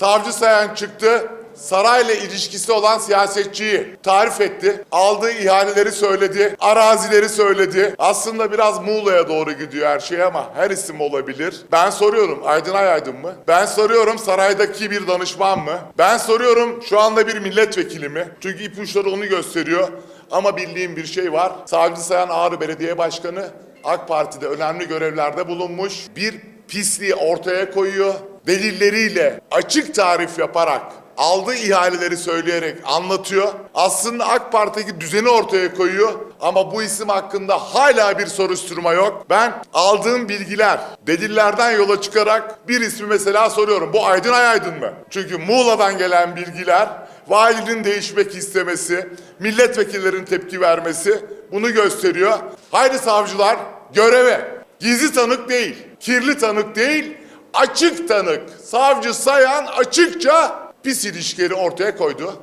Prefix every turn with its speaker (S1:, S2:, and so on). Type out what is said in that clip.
S1: Savcı Sayan çıktı. Sarayla ilişkisi olan siyasetçiyi tarif etti. Aldığı ihaleleri söyledi. Arazileri söyledi. Aslında biraz Muğla'ya doğru gidiyor her şey ama her isim olabilir. Ben soruyorum Aydın Ay Aydın mı? Ben soruyorum saraydaki bir danışman mı? Ben soruyorum şu anda bir milletvekili mi? Çünkü ipuçları onu gösteriyor. Ama bildiğim bir şey var. Savcı Sayan Ağrı Belediye Başkanı AK Parti'de önemli görevlerde bulunmuş. Bir pisliği ortaya koyuyor. Delilleriyle açık tarif yaparak aldığı ihaleleri söyleyerek anlatıyor. Aslında AK Parti'deki düzeni ortaya koyuyor ama bu isim hakkında hala bir soruşturma yok. Ben aldığım bilgiler, delillerden yola çıkarak bir ismi mesela soruyorum. Bu Aydın Ay Aydın mı? Çünkü Muğla'dan gelen bilgiler, valinin değişmek istemesi, milletvekillerinin tepki vermesi bunu gösteriyor. Haydi savcılar göreve. Gizli tanık değil, kirli tanık değil, açık tanık. Savcı Sayan açıkça pis ilişkileri ortaya koydu.